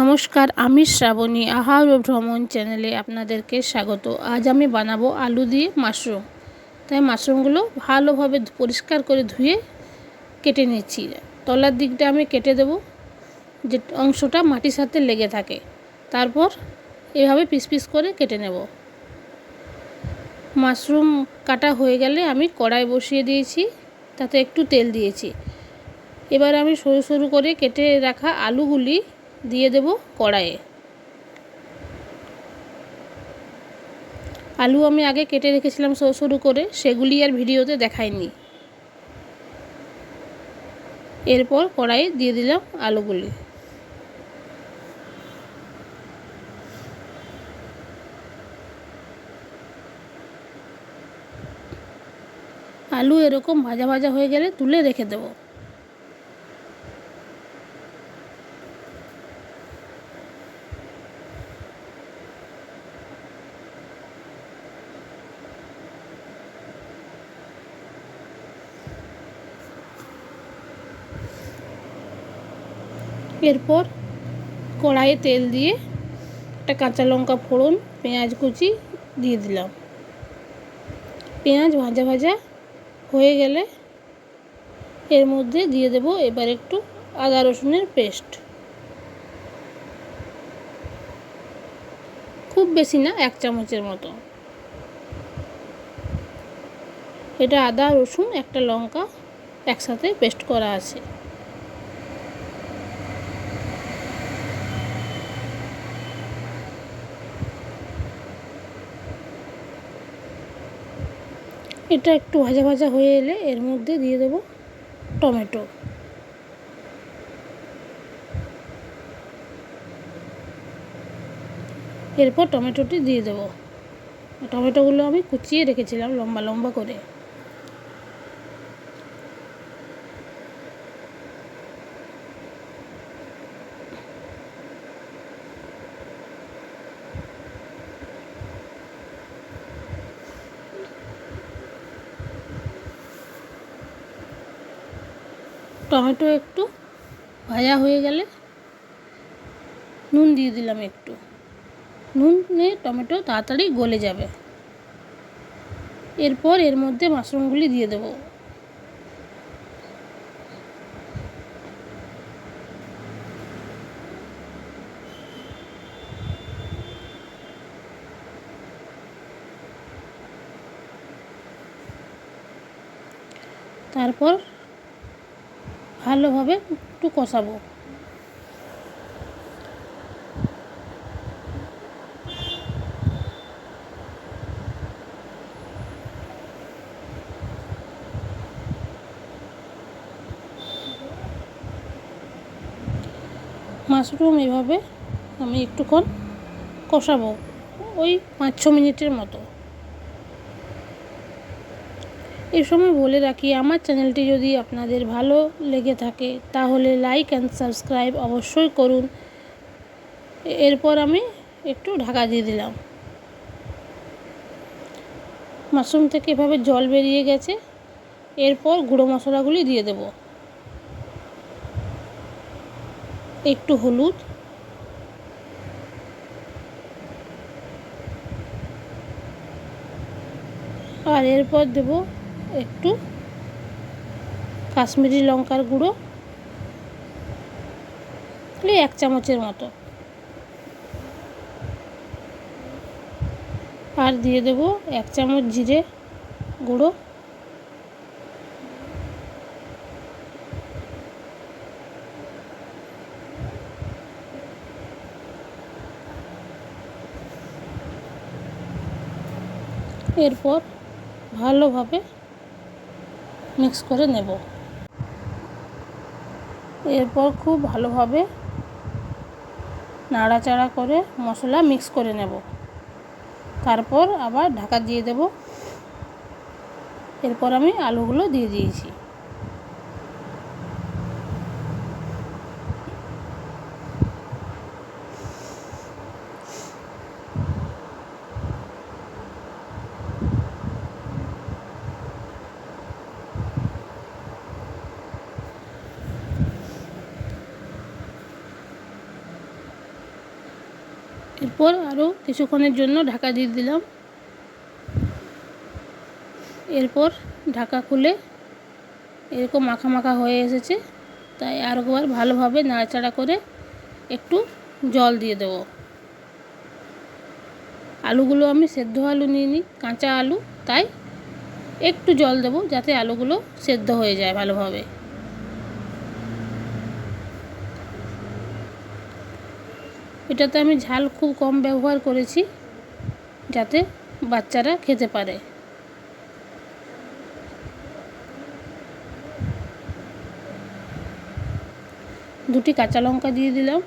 নমস্কার, আমি শ্রাবণী আহার ও ভ্রমণ চ্যানেলে আপনাদেরকে স্বাগত। আজ আমি বানাবো আলু দিয়ে মাশরুম। তাই মাশরুমগুলো ভালোভাবে পরিষ্কার করে ধুয়ে কেটে নিচ্ছি। তলার দিকটা আমি কেটে দেবো, যে অংশটা মাটির সাথে লেগে থাকে। তারপর এভাবে পিস পিস করে কেটে নেব। মাশরুম কাটা হয়ে গেলে আমি কড়াই বসিয়ে দিয়েছি, তাতে একটু তেল দিয়েছি। এবার আমি সরু সরু করে কেটে রাখা আলুগুলি দিয়ে দেব কড়াইয়ে। আলু আমি আগে কেটে রেখেছিলাম সরু সরু করে, সেগুলি আর ভিডিওতে দেখাইনি। এরপর কড়াইয়ে দিয়ে দিলাম আলুগুলি। আলু এরকম ভাজা ভাজা হয়ে গেলে তুলে রেখে দেবো। এরপর কড়াইয়ে তেল দিয়ে একটা কাঁচা লঙ্কা ফোড়ন, পেঁয়াজ কুচি দিয়ে দিলাম। পেঁয়াজ ভাজা ভাজা হয়ে গেলে এর মধ্যে দিয়ে দেব এবার একটু আদা রসুনের পেস্ট। খুব বেশি না, এক চামচের মতো। এটা আদা, রসুন, একটা লঙ্কা একসাথে পেস্ট করা আছে। এটা একটু ভাজা ভাজা হয়ে এলে এর মধ্যে দিয়ে দেব টমেটো। এরপর টমেটোটি দিয়ে দেবো। টমেটোগুলো আমি কুচিয়ে রেখেছিলাম লম্বা লম্বা করে। টমেটো একটু ভাজা হয়ে গেলে নুন দিয়ে দিলাম একটু। নুনে টমেটো তাড়াতাড়ি গলে যাবে। এরপর এর মধ্যে মাশরুমগুলি দিয়ে দেবো। তারপর ভালোভাবে একটু কষাবো। মাশরুম এভাবে আমি একটুক্ষণ কষাবো ওই পাঁচ ছ মিনিটের মতো। এই সময় বলে রাখি, আমার চ্যানেলটি যদি আপনাদের ভালো লেগে থাকে, তাহলে লাইক অ্যান্ড সাবস্ক্রাইব অবশ্যই করুন। এরপর আমি একটু ঢাকা দিয়ে দিলাম। মাশরুম থেকে এভাবে জল বেরিয়ে গেছে। এরপর গুঁড়ো মশলাগুলি দিয়ে দেব। একটু হলুদ। আর এরপর দেব একটু কাশ্মীরি লঙ্কার গুঁড়ো এক চামচের মতো। আর দিয়ে দেব এক চামচ জিরে গুঁড়ো। এরপর ভালোভাবে মিক্স করে নেব। এরপর খুব ভালোভাবে নাড়াচাড়া করে মশলা মিক্স করে নেব। তারপর আবার ঢাকা দিয়ে দেব। এরপর আমি আলুগুলো দিয়ে দিয়েছি। এরপর আরও কিছুক্ষণের জন্য ঢাকা দিয়ে দিলাম। এরপর ঢাকা খুলে এরকম মাখা মাখা হয়ে এসেছে, তাই আরেকবার ভালোভাবে নাড়াচাড়া করে একটু জল দিয়ে দেবো। আলুগুলো আমি সেদ্ধ আলু নিয়ে নিই কাঁচা আলু, তাই একটু জল দেবো যাতে আলুগুলো সেদ্ধ হয়ে যায় ভালোভাবে। এটাতে আমি ঝাল খুব কম ব্যবহার করেছি যাতে বাচ্চারা খেতে পারে। দুটি কাঁচা লঙ্কা দিয়ে দিলাম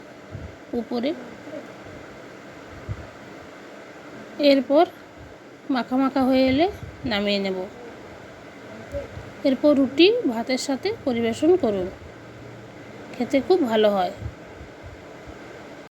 উপরে। এরপর মাখা মাখা হয়ে এলে নামিয়ে নেব। এরপর রুটি ভাতের সাথে পরিবেশন করুন। খেতে খুব ভালো হয়।